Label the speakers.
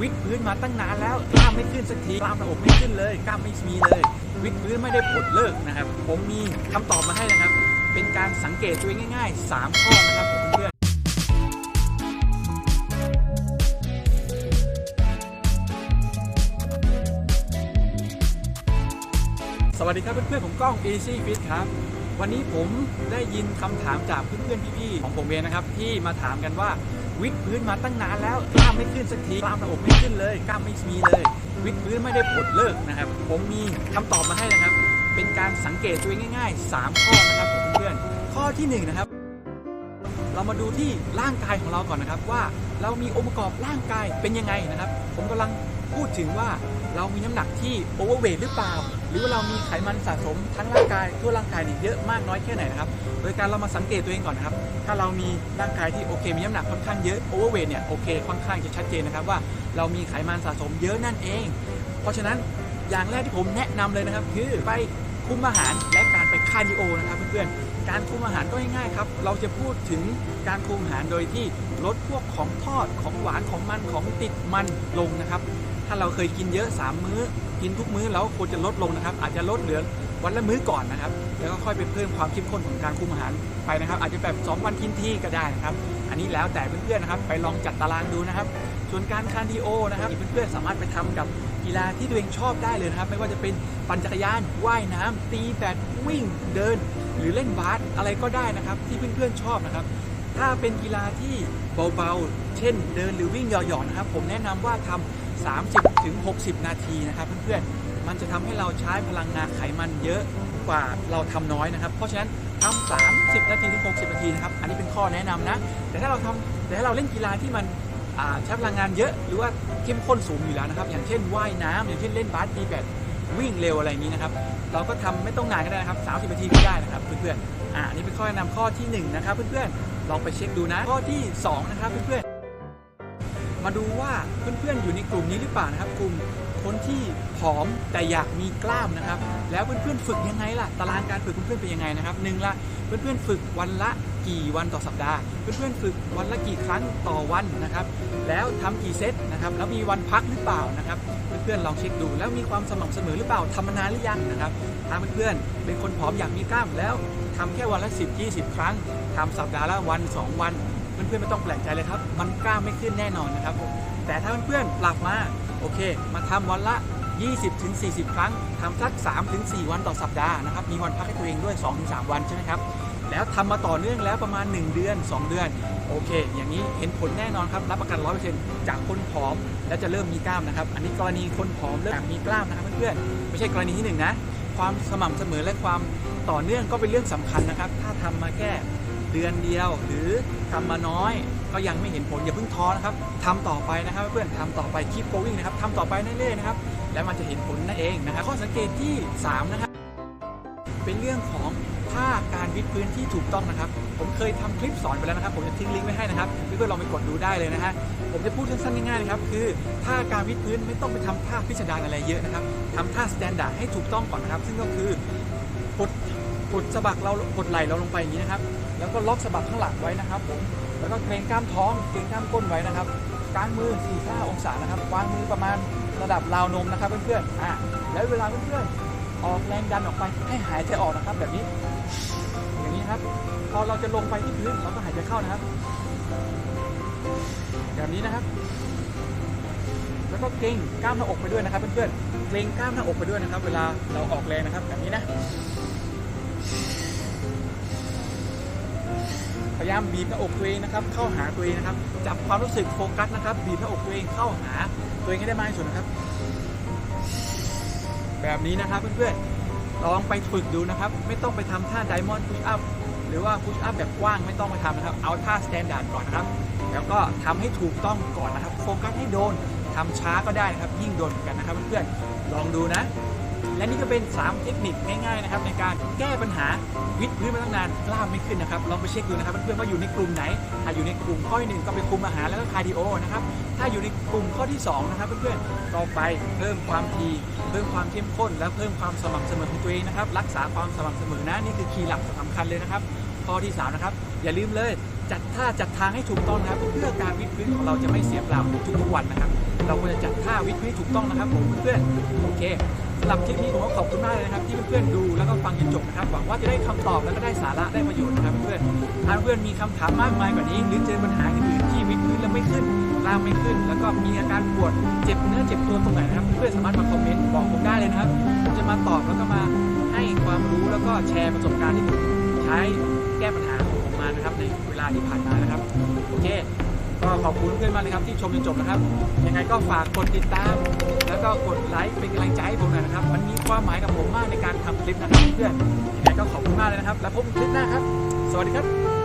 Speaker 1: วิดพื้นมาตั้งนานแล้วกล้ามไม่ขึ้นสักทีกล้ามหน้าอกไม่ขึ้นเลยกล้ามไม่มีเลย วิดพื้นไม่ได้ผลเลิกนะครับ ผมมีคำตอบมาให้นะครับ เป็นการสังเกตตัวเองง่าย ๆ 3 ข้อนะครับเพื่อนสวัสดีครับเพื่อนๆผมกล้อง Easy Fit ครับ วันนี้ผมได้ยินคำถามจากเพื่อนๆพี่ๆของผมเองนะครับ ที่มาถามกันว่า วิดพื้นมาตั้งนานแล้วกล้ามไม่ขึ้นสักทีกล้ามหน้าอกไม่ขึ้นเลยกล้ามไม่มีเลย วิดพื้นไม่ได้ผลเลิกนะครับ ผมมีคำตอบมาให้นะครับ เป็นการสังเกตตัวเองง่าย ๆ 3 ข้อนะครับเพื่อนข้อที่หนึ่งนะครับ เรามาดูที่ร่างกายของเราก่อนนะครับ ว่าเรามีองค์ประกอบร่างกายเป็นยังไงนะครับ ผมกำลังพูดถึงว่าเรามีน้ำหนักที่โอเวอร์เวทหรือเปล่า หรือว่าเรามีไขมันสะสมทั้งร่างกายทั่วร่างกายนี่เยอะมากน้อยแค่ไหนนะครับ โดยการเรามาสังเกตตัวเองก่อนนะครับ ถ้าเรามีร่างกายที่โอเค มีน้ำหนักค่อนข้างเยอะโอเวอร์เวทเนี่ยโอเคค่อนข้างจะชัดเจนนะครับว่าเรามีไขมันสะสมเยอะนั่นเอง เพราะฉะนั้นอย่างแรกที่ผมแนะนำเลยนะครับ คือไป คุมอาหารและการไปคาร์ดิโอนะครับเพื่อนๆ การคุมอาหารก็ง่ายๆครับ เราจะพูดถึงการคุมอาหารโดยที่ลดพวกของทอดของหวานของมันของติดมันลงนะครับ ถ้าเราเคยกินเยอะ 3 มื้อ กินทุกมื้อแล้วควรจะลดลงนะครับ อาจจะลดเหลือวันละมื้อก่อนนะครับ แล้วก็ค่อยไปเพิ่มความเข้มข้นของการคุมอาหารไปนะครับ อาจจะแบบ 2 วันกินที่ก็ได้นะครับ อันนี้แล้วแต่เพื่อนๆนะครับ ไปลองจัดตารางดูนะครับ ส่วนการคาร์ดิโอนะครับเพื่อนๆสามารถไปทำกับ กีฬาที่ตัวเองชอบได้เลยนะครับ ไม่ว่าจะเป็นปั่นจักรยานว่ายน้ำตีแบดวิ่งเดิน หรือเล่นบาสอะไรก็ได้นะครับ ที่เพื่อนๆชอบนะครับ ถ้าเป็นกีฬาที่เบาๆ เช่น เดินหรือวิ่งหย่อนๆนะครับ ผมแนะนำว่าทำ30ถึง60 นาทีนะครับ เพื่อนๆมันจะทำให้เราใช้พลังงานไขมันเยอะกว่าเราทำน้อยนะครับ เพราะฉะนั้นทำ30 นาทีถึง 60 นาทีนะครับ อันนี้เป็นข้อแนะนำนะ แต่ถ้าเราทำแต่ถ้าเราเล่นกีฬาที่มัน ใช้พลังงานเยอะหรือว่าเข้มข้นสูงอยู่แล้วนะครับ อย่างเช่นว่ายน้ำอย่างเช่นเล่นบาสตีแบดวิ่งเร็วอะไรอย่างนี้นะครับ เราก็ทำไม่ต้องนานก็ได้นะครับ30นาทีก็ได้นะครับเพื่อนๆอ่าอันนี้เป็นข้อแนะนำข้อที่หนึ่งนะครับ เพื่อนๆลองไปเช็คดูนะข้อที่สองนะครับเพื่อนๆมาดูว่าเพื่อนๆอยู่ในกลุ่มนี้หรือเปล่านะครับ กลุ่มคนที่ผอมแต่อยากมีกล้ามนะครับ แล้วเพื่อนๆฝึกยังไงล่ะ ตารางการฝึกเพื่อนๆเป็นยังไงนะครับหนึ่งละเพื่อนๆฝึกวันละ กี่วันต่อสัปดาห์ เพื่อนๆฝึกวันละกี่ครั้งต่อวันนะครับ แล้วทำกี่เซตนะครับแล้วมีวันพักหรือเปล่านะครับ เพื่อนๆลองเช็คดูแล้วมีความสม่ำเสมอหรือเปล่าทำมานานหรือยังนะครับถ้าเพื่อนๆเป็นคนผอมอยากมีกล้ามแล้วทำแค่วันละ 10 20 ครั้งทำสัปดาห์ละวัน 2 วันเพื่อนๆไม่ต้องแปลกใจเลยครับมันกล้ามไม่ขึ้นแน่นอนนะครับผมแต่ถ้าเพื่อนๆปรับมาโอเค มาทำวันละ 20ถึง40 ครั้งทำสัก3ถึง4วันต่อสัปดาห์นะครับ มีวันพักให้ตัวเองด้วย2ถึง3วันใช่ไหมครับ แล้วทำมาต่อเนื่องแล้วประมาณ 1 เดือน 2 เดือน โอเค อย่างนี้เห็นผลแน่นอนครับ รับประกัน 100%จากคนผอม แล้วจะเริ่มมีกล้ามนะครับ อันนี้กรณีคนผอมเริ่มมีกล้ามนะครับเพื่อนๆไม่ใช่กรณีที่หนึ่งนะความสม่ำเสมอและความต่อเนื่องก็เป็นเรื่องสำคัญนะครับ ถ้าทำมาแค่เดือนเดียวหรือทำมาน้อยก็ยังไม่เห็นผลอย่าเพิ่งท้อนะครับทำต่อไปนะครับเพื่อนทำต่อไป keep going นะครับทำต่อไปเรื่อยๆนะครับแล้วมันจะเห็นผลนั่นเองนะครับข้อสังเกตที่ 3 นะครับ เป็นเรื่องของ ท่าการวิดพื้นที่ถูกต้องนะครับ ผมเคยทำคลิปสอนไปแล้วนะครับ ผมจะทิ้งลิงก์ไว้ให้นะครับเพื่อนๆลองไปกดดูได้เลยนะฮะผมจะพูดสั้นๆง่ายๆนะครับคือท่าการวิดพื้นไม่ต้องไปทำท่าพิสดารอะไรเยอะนะครับทำท่าสแตนดาร์ดให้ถูกต้องก่อนนะครับ ซึ่งก็คือกดกดสะบักเรากดไหล่เราลงไปอย่างนี้นะครับแล้วก็ล็อกสะบักข้างหลังไว้นะครับผมแล้วก็เกรงกล้ามท้องเกรงกล้ามก้นไว้นะครับกางมือ 45 องศานะครับวางมือประมาณระดับราวนมนะครับเพื่อนๆอะแล้วเวลาเพื่อนๆ ออกแรงดันออกไปให้หายใจออกนะครับแบบนี้ อย่างนี้ครับ พอเราจะลงไปที่พื้นเราก็หายใจเข้านะครับแบบนี้นะครับ แล้วก็เกรงกล้ามหน้าอกไปด้วยนะครับเพื่อนๆเกรงกล้ามหน้าอกไปด้วยนะครับ เวลาเราออกแรงนะครับ แบบนี้นะ พยายามบีบหน้าอกตัวเองนะครับ เข้าหาตัวเองนะครับ จับความรู้สึกโฟกัสนะครับ บีบหน้าอกตัวเองเข้าหาตัวเองให้ได้มากที่สุดนะครับ แบบนี้นะครับเพื่อนๆลองไปฝึกดูนะครับ ไม่ต้องไปทำท่าไดมอนด์พุชอัพหรือว่าพุชอัพแบบกว้างไม่ต้องไปทำนะครับ เอาท่าสแตนดาร์ดก่อนนะครับ แล้วก็ทำให้ถูกต้องก่อนนะครับ โฟกัสให้โดนทำช้าก็ได้นะครับ ยิ่งโดนเหมือนกันนะครับเพื่อนๆลองดูนะ และนี่ก็เป็น 3 เทคนิคง่ายๆนะครับในการแก้ปัญหาวิดพื้นมาตั้งนานกล้ามไม่ขึ้นนะครับลองไปเช็คดูนะครับเพื่อนๆว่าอยู่ในกลุ่มไหนถ้าอยู่ในกลุ่มข้อที่หนึ่งก็ไปคุมอาหารแล้วก็คาร์ดิโอนะครับถ้าอยู่ในกลุ่มข้อที่สองนะครับเพื่อนๆก็ไปเพิ่มความทีเพิ่มความเข้มข้น และเพิ่มความสม่ำเสมอของตัวเองนะครับรักษาความสม่ำเสมอนะนี่คือคีย์หลักสำคัญเลยนะครับข้อที่สามนะครับอย่าลืมเลยจัดท่าจัดทางให้ถูกต้องนะครับเพื่อการวิดพื้นของเราจะไม่เสียเปล่าทุกๆวันนะครับ เราควรจะจัดท่าวิดพื้นถูกต้องนะครับผมเพื่อนๆโอเค สำหรับคลิปนี้ผมก็ขอบคุณมากเลยนะครับ ที่เพื่อนๆดูแล้วก็ฟังจนจบนะครับหวังว่าจะได้คำตอบแล้วก็ได้สาระได้ประโยชน์นะครับเพื่อนถ้าเพื่อนมีคำถามมากมายกว่านี้ หรือเจอปัญหาอื่นๆที่วิดพื้นแล้วไม่ขึ้นกล้ามไม่ขึ้น แล้วก็มีอาการปวดเจ็บเนื้อเจ็บตัวตรงไหนนะครับ เพื่อนสามารถมาคอมเมนต์บอกผมได้เลยนะครับผมจะมาตอบแล้วก็มาให้ความรู้แล้วก็แชร์ประสบการณ์ที่ผมใช้แก้ปัญหาของผมมานะครับในเวลาที่ผ่านมานะครับโอเค ก็ขอบคุณเพื่อนมากเลยครับที่ชมจนจบนะครับ ยังไงก็ฝากกดติดตาม แล้วก็กดไลค์เป็นกำลังใจให้ผมหน่อยนะครับ มันมีความหมายกับผมมากในการทำคลิปนะครับเพื่อนยังไงก็ขอบคุณมากเลยนะครับ แล้วพบกันคลิปหน้าครับ สวัสดีครับ